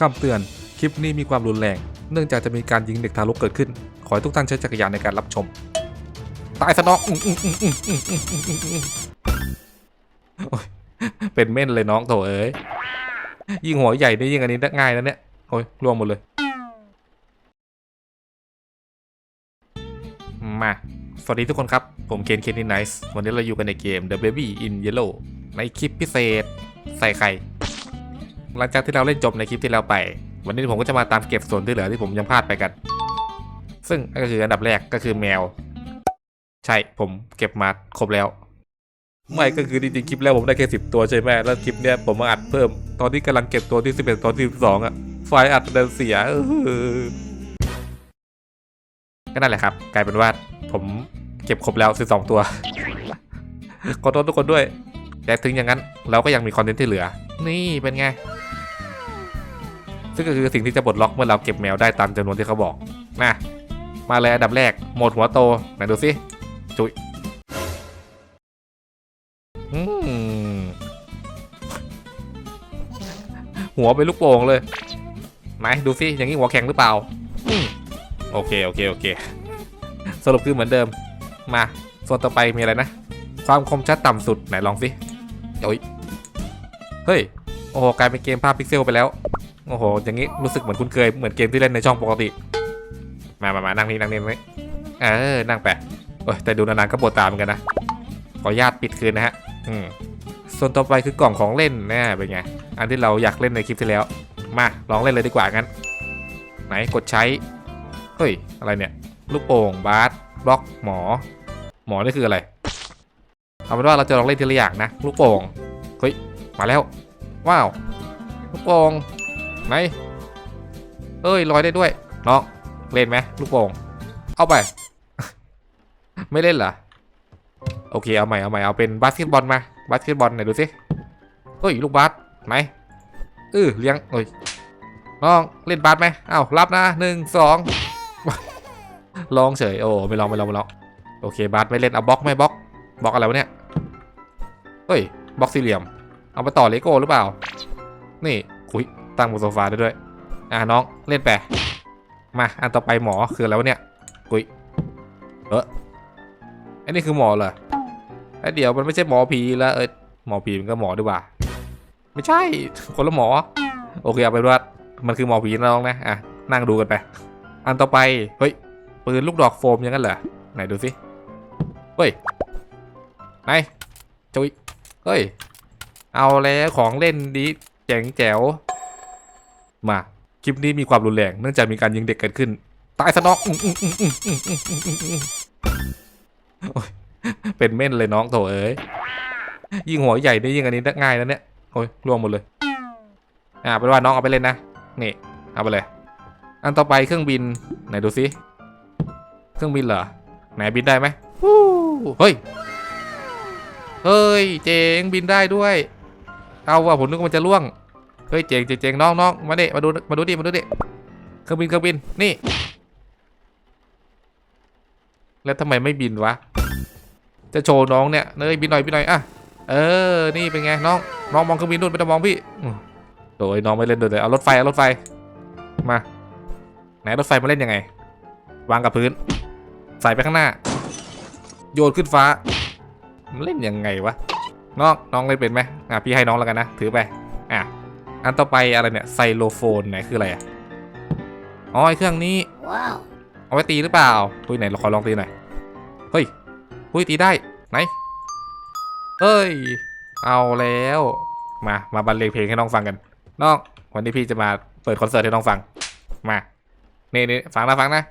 คำเตือน คลิปนี้มีความรุนแรง เนื่องจากจะมีการยิงเด็กทารกเกิดขึ้น ขอให้ทุกท่านใช้จักรยานในการรับชม ตายซะน้ออื้ออื้ออื้ออื้ออื้ออื้ออื้ออื้อโอ๊ยเป็นเม่นเลยน้องโถเอ้ย ยิงหัวใหญ่นี่ยิงอันนี้ง่ายนะเนี่ย โอ้ยร่วงหมดเลย มา สวัสดีทุกคนครับ ผมเคนเคนนี่ไนส์วันนี้เราอยู่กันในเกม The Baby in Yellow ในคลิปพิเศษ ใส่ไข่ หลังจากที่เราเล่นจบในคลิปที่แล้วไป วันนี้ผมก็จะมาตามเก็บส่วนที่เหลือที่ผมยังพลาดไปกัน ซึ่งก็คืออันดับแรกก็คือแมว ใช่ผมเก็บมาครบแล้ว ไม่ก็คือจริงๆคลิปแรกผมได้แค่สิบตัวใช่ไหมแล้วคลิปเนี้ยผมมาอัดเพิ่ม ตอนนี้กำลังเก็บตัวที่สิบเอ็ดตอนที่สิบสองอะไฟอัดเดินเสียก็นั่นแหละครับ กลายเป็นว่าผมเก็บครบแล้วสิบสองตัวขอโทษทุกคนด้วย แต่ถึงอย่างนั้นเราก็ยังมีคอนเทนต์ที่เหลือ นี่เป็นไง ซึ่งก็คือสิ่งที่จะปลดล็อกเมื่อเราเก็บแมวได้ตามจำนวนที่เขาบอกนะมาเลยอันดับแรกโหมดหัวโตไหนดูสิจุยหัวเป็นลูกโป่งเลยไหนดูสิอย่างนี้หัวแข็งหรือเปล่าโอเคโอเคโอเคสรุปคือเหมือนเดิม มาส่วนต่อไปมีอะไรนะ ความคมชัดต่ำสุดไหนลองสิโอ้ยเฮ้ยโอ้กลายเป็นเกมภาพพิกเซลไปแล้ว โอ้โห อย่างนี้รู้สึกเหมือนคุ้นเคย เหมือนเกมที่เล่นในช่องปกติ มามามานั่งนี่นั่งนี่นั่งนี่เออ นั่งแปะโอ้ยแต่ดูนานๆก็ปวดตาเหมือนกันนะ ขออนุญาตปิดคืนนะฮะ อืมส่วนต่อไปคือกล่องของเล่นนะเป็นไง อันที่เราอยากเล่นในคลิปที่แล้ว มาลองเล่นเลยดีกว่างั้น ไหนกดใช้ เฮ้ย อะไรเนี่ย ลูกโป่งบาสบล็อกหมอ หมอนี่คืออะไร เอาเป็นว่าเราจะลองเล่นทีละอย่างนะ ลูกโป่ง เฮ้ย มาแล้ว ว้าว ลูกโป่ง ไหนเอ้ยลอยได้ด้วยน้องเล่นไหมลูกโป่งเอาไป ไม่เล่นเหรอโอเคเอาใหม่เอาใหม่เอาเป็นบาสเกตบอลมาบาสเกตบอลไหนดูสิเฮ้ยลูกบาสไหนเออเลี้ยงเอ้ยน้องเล่นบาสไหมเอ้ารับนะหนึ่งสองลองเฉยโอ้ไม่ลองไม่ลองไม่ลองโอเคบาสไม่เล่นเอาบล็อกไหม่บล็อกบล็อกอะไรวะเนี่ยเฮ้ยบล็อกสี่เหลี่ยม เอาไปต่อเลโก้หรือเปล่า นี่คุย ตั้งบนโซฟาได้ด้วย อะน้องเล่นแปมาอันต่อไปหมอคืออะไรวะเนี่ยกุยเออไอ้นี่คือหมอเหรอไอ้เดี๋ยวมันไม่ใช่หมอผีแล้วเออหมอผีมันก็หมอดีกว่า ไม่ใช่คนละหมอ โอเคเอาไปว่ามันคือหมอผีน้องนะอะนั่งดูกันไป อันต่อไปเฮ้ยปืนลูกดอกโฟมยังงั้นเหรอไหนดูสิเฮ้ยไหนจุยเฮ้ย เอาแล้วของเล่นดีเจ๋งแจ๋ว มาคลิปนี้มีความรุนแรงเนื่องจากมีการยิงเด็กเกิดขึ้น ตายซะน้องเป็นเม่นเลยน้องโถเอ้ยยิงหัวใหญ่ได้ยิงอันนี้ง่ายนล้เนี่ยโอ้ยร่วงหมดเลย อ่าเป็นว่าน้องเอาไปเล่นนะนี่เอาไปเลย อันต่อไปเครื่องบินไหนดูซิเครื่องบินเหรอไหนบินได้ไหมเฮ้ยเฮ้ยเจ๋งบินได้ด้วย เอาว่าผมนึกว่ามันจะล่วง เฮ้ยเจ๋งเจ๋งน้องน้องมาดิมาดูมาดูดิมาดูดิเครื่องบินเครื่องบินนี่ แล้วทำไมไม่บินวะจะโชว์น้องเนี่ยเนยบินหน่อยบินหน่อยอะเออนี่เป็นไงน้องน้องมองเครื่องบินนู่นไม่ต้องมองพี่โดยน้องไม่เล่นด้วยเลยเอารถไฟเอารถไฟมาไหนรถไฟมาเล่นยังไง วางกับพื้น ใส่ไปข้างหน้า โยนขึ้นฟ้า มันเล่นยังไงวะน้องน้องเล่นเป็นไหมอะพี่ให้น้องแล้วกันนะถือไปอะ อันต่อไปอะไรเนี่ยไซโลโฟนไหนคืออะไรอะอ๋อไอเครื่องนี้ Wow. เอาไว้ตีหรือเปล่าเฮ้ยไหนเราขอลองตีหน่อยเฮ้ยเฮ้ยตีได้ไหนเฮ้ย เอาแล้ว มามาบรรเลงเพลงให้น้องฟังกันน้องวันนี้พี่จะมาเปิดคอนเสิร์ตให้น้องฟัง มานี่นี่ฟังนะฟังนะ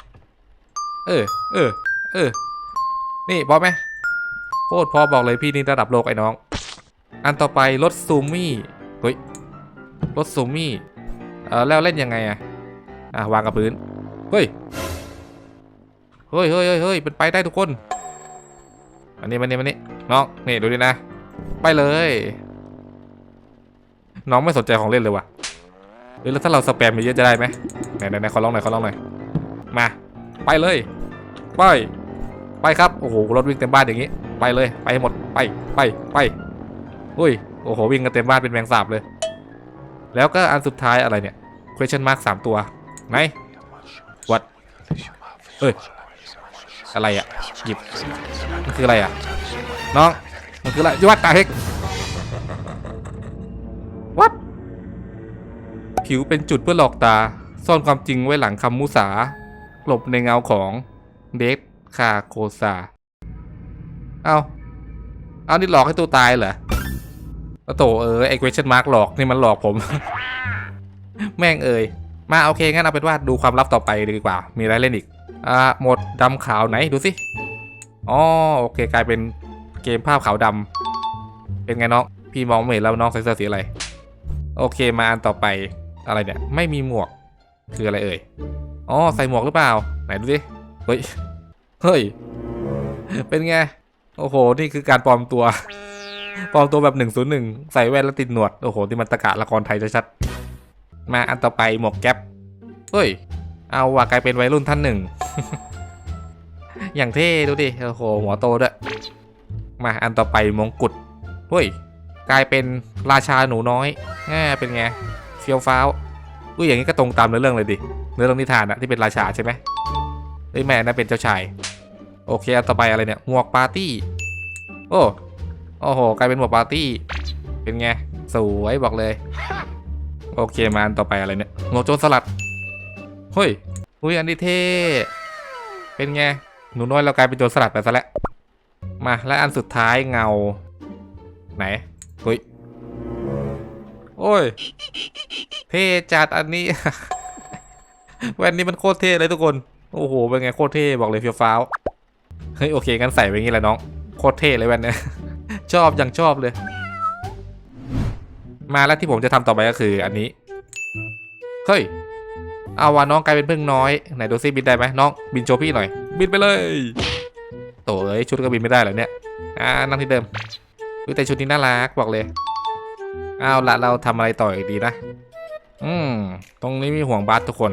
เออ เออ เออ นี่พอไหมโคตรพอบอกเลยพี่นี่ระดับโลกไอ้น้อง อันต่อไปรถซูมี่เฮ้ย รถซูมี่เออแล้วเล่นยังไงอะอะวางกับพื้น เฮ้ย เฮ้ยเฮ้ยเฮ้ยเป็นไปได้ทุกคนอันนี้มันนี่มันนี่น้องนี่ดูดินะ ไปเลย น้องไม่สนใจของเล่นเลยว่ะเฮ้ยแล้วถ้าเราสแปมเยอะจะได้ไหมไหนไหนไหนขอลองหน่อยขอลองหน่อยมา ไปเลยไปไปครับโอ้โหรถวิ่งเต็มบ้านอย่างนี้ ไปเลย ไปให้หมดไปไปไปอุ้ยโอ้โหวิ่งกันเต็มบ้านเป็นแมงสาบเลย แล้วก็อันสุดท้ายอะไรเนี่ย question mark สามตัว ไหน what เอ้ย อะไรอะหยิบ มันคืออะไรอะน้อง มันคืออะไรวัดตาเฮกวัดผิวเป็นจุดเพื่อหลอกตา ซ่อนความจริงไว้หลังคำมุสา หลบในเงาของเดฟคาโคซา เอาเอานี่หลอกให้ตัวตายเหรอ โตเออไอ question mark หลอกนี่มันหลอกผม แม่งเอ่ยมาโอเคงั้นเอาเป็นว่าดูความลับต่อไปดีกว่า มีอะไรเล่นอีกอ่าหมดดำขาวไหนดูสิอ๋อโอเคกลายเป็นเกมภาพขาวดำเป็นไงน้องพี่มองไม่เห็นแล้วน้องใส่เสื้อสีอะไรโอเคมาอันต่อไปอะไรเนี่ย ไม่มีหมวกคืออะไรเอ่ยอ๋อใส่หมวกหรือเปล่า ไหนดูสิเฮ้ยเฮ้ยเป็นไงโอ้โหนี่คือการปลอมตัว ปลอมตัวแบบ101ใส่แว่นแล้วติดหนวด โอ้โหที่มันตะกะละครไทยชัดๆมาอันต่อไปหมวกแก๊ปเฮ้ย เอาว่ะกลายเป็นวัยรุ่นท่านหนึ่ง อย่างเท่ดูดิ โอ้โห หัวโตด้วย มาอันต่อไปมงกุฎเฮ้ย กลายเป็นราชาหนูน้อยแง่เป็นไงเฟี้ยวฟ้าวอุ้ยอย่างนี้ก็ตรงตามเนื้อเรื่องเลยดิ เนื้อเรื่องนิทานอะที่เป็นราชาใช่ไหมเฮ้ยแม่นั่นเป็นเจ้าชาย โอเคอันต่อไปอะไรเนี่ยหมวกปาร์ตี้ โอ้ โอ้โหกลายเป็นหมวกปาร์ตี้ เป็นไง สวยบอกเลย โอเคมาอันต่อไปอะไรเนี่ยหมวกโจรสลัด เฮ้ยอุ้ยอันนี้เท่เป็นไง หนูน้อยเรากลายเป็นโจรสลัดไปซะแล้ว มาและอันสุดท้ายเงา ไหนเฮ้ยโอ้ย เท่จัดอันนี้ แว่นนี้มันโคตรเท่เลยทุกคน โอ้โห เป็นไงโคตรเท่บอกเลยเฟี้ยวฟ้าว เฮ้ยโอเคงั้นใส่ไปงี้แหละน้อง โคตรเท่เลยแว่นเนี้ย ชอบอย่างชอบเลย มาแล้วที่ผมจะทำต่อไปก็คืออันนี้ เฮ้ย เอาว่าน้องกลายเป็นพึ่งน้อย ไหนดูซิบินได้ไหมน้องบินโชว์พี่หน่อย บินไปเลยโถ่เอ้ยชุดก็บินไม่ได้เหรอเนี่ย อ่านั่งที่เดิมอุ๊ยแต่ชุดนี้น่ารักบอกเลยเอาละเราทำอะไรต่ออีกดีนะ อืม ตรงนี้มีห่วงบาสทุกคน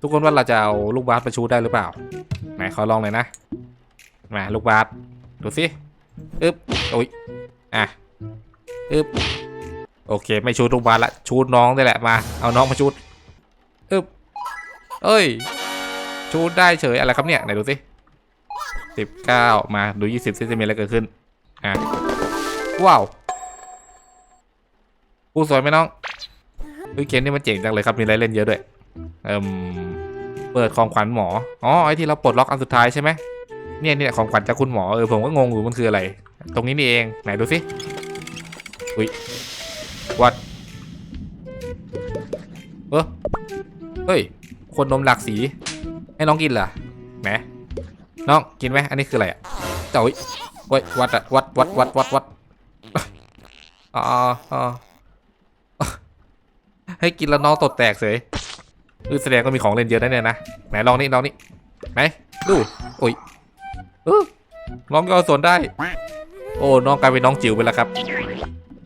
ทุกคนว่าเราจะเอาลูกบาสไปชูได้หรือเปล่า ไหนขอลองเลยนะ มาลูกบาสดูสิ อึ๊บโอ้ยอะอึ๊บโอเค ไม่ชูดลูกบาสละชูดน้องได้แหละมา เอาน้องมาชูดอึ๊บเอ้ย ชูดได้เฉยอะไรครับเนี่ยไหนดูสิสิบเก้ามาดูยี่สิบเซนติเมตรแล้วเกิดขึ้นอะว้าวกูสวยไหมน้องวิเกมนี่มันเจ๋งจังเลยครับมีอะไรเล่นเยอะด้วยเอ่มเปิดของขวัญหมอ อ๋อไอที่เราปลดล็อกอันสุดท้ายใช่ไหม เนี่ยเนี่ยของขวัญจากคุณหมอเออผมก็งงอยู่มันคืออะไร ตรงนี้นี่เองไหนดูสิอุ้ยวัดเออเฮ้ยคนนมหลากสีให้น้องกินเหรอแหมน้องกินไหมอันนี้คืออะไรอะเจ้าอุ้ยเว้ยวัดอะวัดวัดวัดวัดวัดอ๋ออ๋อให้กินแล้วน้องตดแตกเสยคือแสดงก็มีของเล่นเยอะนะเนี่ยนะไหนลองนี่ลองนี่ไหนดูโอ้ย น้องก็เอาสวนได้ โอ้น้องกลายเป็นน้องจิ๋วไปแล้วครับ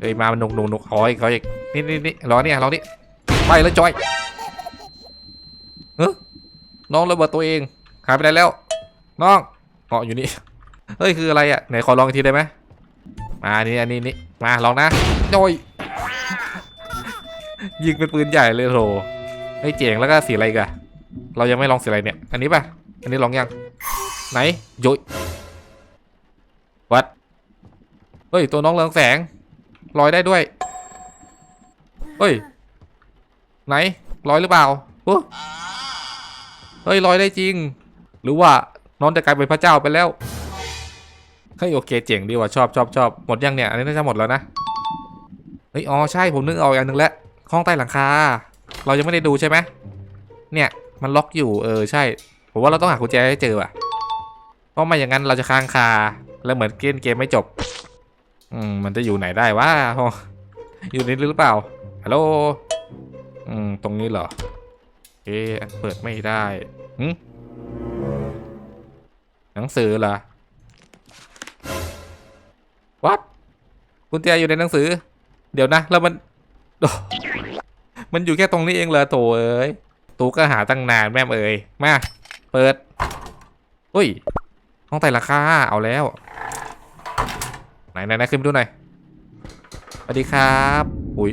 เอ้ยมามันหนุกหนุกหนุกขออีกขออีกนี่นี่นี่ลองนี่ลองนี่ไปแล้วจอยเฮ้น้องระเบิดตัวเองหายไปไหนแล้ว น้องเกาะอยู่นี่เฮ้ยคืออะไรอะไหนขอลองอีกทีได้ไหมมาอันนี้อันนี้นี่มาลองนะโอยยิงเป็นปืนใหญ่เลยโถไอ้เจ๋งแล้วก็สีอะไรกันเรายังไม่ลองสีอะไรเนี่ย อันนี้ป่ะ อันนี้ลองยัง ไหนโยยวัด เฮ้ย ตัวน้องเรืองแสงลอยได้ด้วย เฮ้ย ไหนลอยหรือเปล่าเฮ้ยลอยได้จริง หรือว่าน้องจะกลายเป็นพระเจ้าไปแล้วเฮ้ยโอเคเจ๋งดีว่ะชอบชอบชอบหมดยังเนี่ยอันนี้น่าจะหมดแล้วนะเฮ้ยอ๋อใช่ผมนึกออกอย่างหนึ่งแล้วห้องใต้หลังคา เรายังไม่ได้ดูใช่ไหมเนี่ยมันล็อกอยู่เออใช่ผมว่าเราต้องหากุญแจให้เจอว่ะ ราะไม่อย่างนั้นเราจะค้างคา แล้วเหมือนเกมเกมไม่จบ อืมมันจะอยู่ไหนได้วะโอ้อยู่นนี้หรือเปล่าฮัลโหลอืมตรงนี้เหรอเอ๊ะเปิดไม่ได้หหนังสือเหรอ What กุญแจอยู่ในหนังสือ เดี๋ยวนะ แล้วมัน มันอยู่แค่ตรงนี้เองเหรอโถเอ้ยตูก็หาตั้งนานแม่เอ้ยมา เปิด อุ้ย ห้องไต่ราคาเอาแล้ว ไหนไหนไหนขึ้นไปดูหน่อยสวัสดีครับ อุ้ย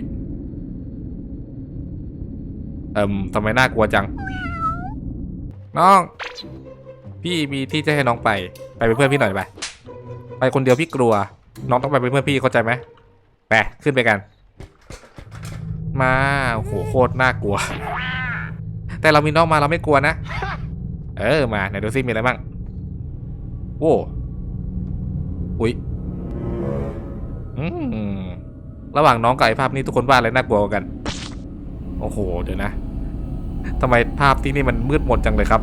เอิมทำไมน่ากลัวจัง น้อง พี่มีที่จะให้น้องไป ไปเป็นเพื่อนพี่หน่อยไป ไปคนเดียวพี่กลัว น้องต้องไปเป็นเพื่อนพี่เข้าใจไหมไปขึ้นไปกัน มาโอ้โหโคตรน่ากลัว แต่เรามีน้องมาเราไม่กลัวนะ เออมาไหนดูซิมีอะไรบ้าง โอ้อุ๊ยอืมระหว่างน้องกับไอ้ภาพนี้ทุกคนว่าอะไรน่ากลัวกัน โอ้โห เดี๋ยวนะทำไมภาพที่นี่มันมืดมนจังเลยครับ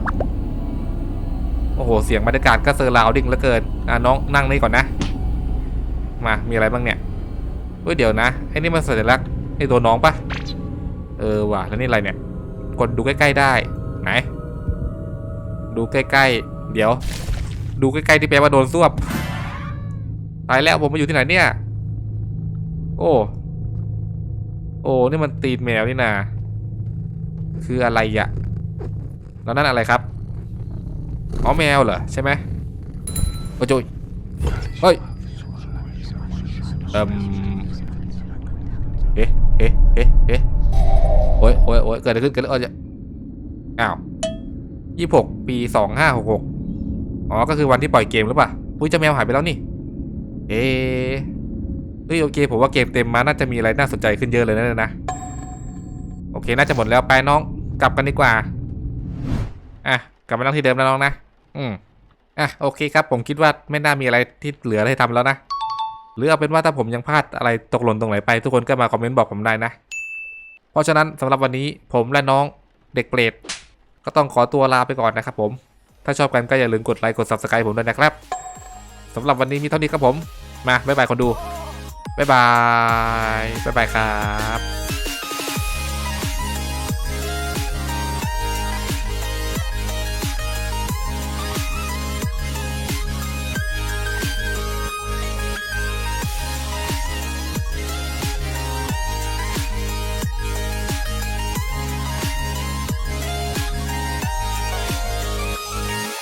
โอ้โห เสียงบรรยากาศก็เซอร์ราวดิ้งเหลือเกิน อะน้องนั่งนี่ก่อนนะ มา มีอะไรบ้างเนี่ยเฮ้ยเดี๋ยวนะ ไอ้นี่มันสัญลักษณ์ไอ้ตัวน้องปะเออว่ะ แล้วนี่อะไรเนี่ย กดดูใกล้ ๆได้ ไหน ดูใกล้ ๆ เดี๋ยว ดูใกล้ๆที่แปลว่าโดนซวบตายแล้วผมมาอยู่ที่ไหนเนี่ย โอ้ โอ้นี่มันตีนแมวนี่นา คืออะไรอะแล้วนั่นอะไรครับอ๋อแมวเหรอใช่ไหมโอ้ยโยเฮ้ยเอ่มเอ๊ะเอ๊ะเอ๊ะเอ๊ะโอ้ยโอ้ยโอ้ยเกิดอะไรขึ้นเกิดอะไรอ้าวยี่หกปีสองห้าหกหก อ๋อ ก็คือวันที่ปล่อยเกมหรือเปล่าปุ้ยเจ้าแมวหายไปแล้วนี่ เอเฮ้ยโอเคผมว่าเกมเต็มมาน่าจะมีอะไรน่าสนใจขึ้นเยอะเลยนะเนี่ยนะ โอเคน่าจะหมดแล้วไปน้อง กลับกันดีกว่า อะกลับมานั่งที่เดิมแล้วน้องนะ อืมอะโอเคครับ ผมคิดว่าไม่น่ามีอะไรที่เหลือให้ทำแล้วนะ หรือเอาเป็นว่าถ้าผมยังพลาดอะไรตกหล่นตรงไหนไป ทุกคนก็มาคอมเมนต์บอกผมได้นะ เพราะฉะนั้นสำหรับวันนี้ผมและน้องเด็กเปรตก็ต้องขอตัวลาไปก่อนนะครับผม ถ้าชอบกันก็อย่าลืมกดไลค์กด subscribe ผมด้วยนะครับสำหรับวันนี้มีเท่านี้ครับผม มาบ๊ายบายคนดูบ๊ายบายบ๊ายบายครับ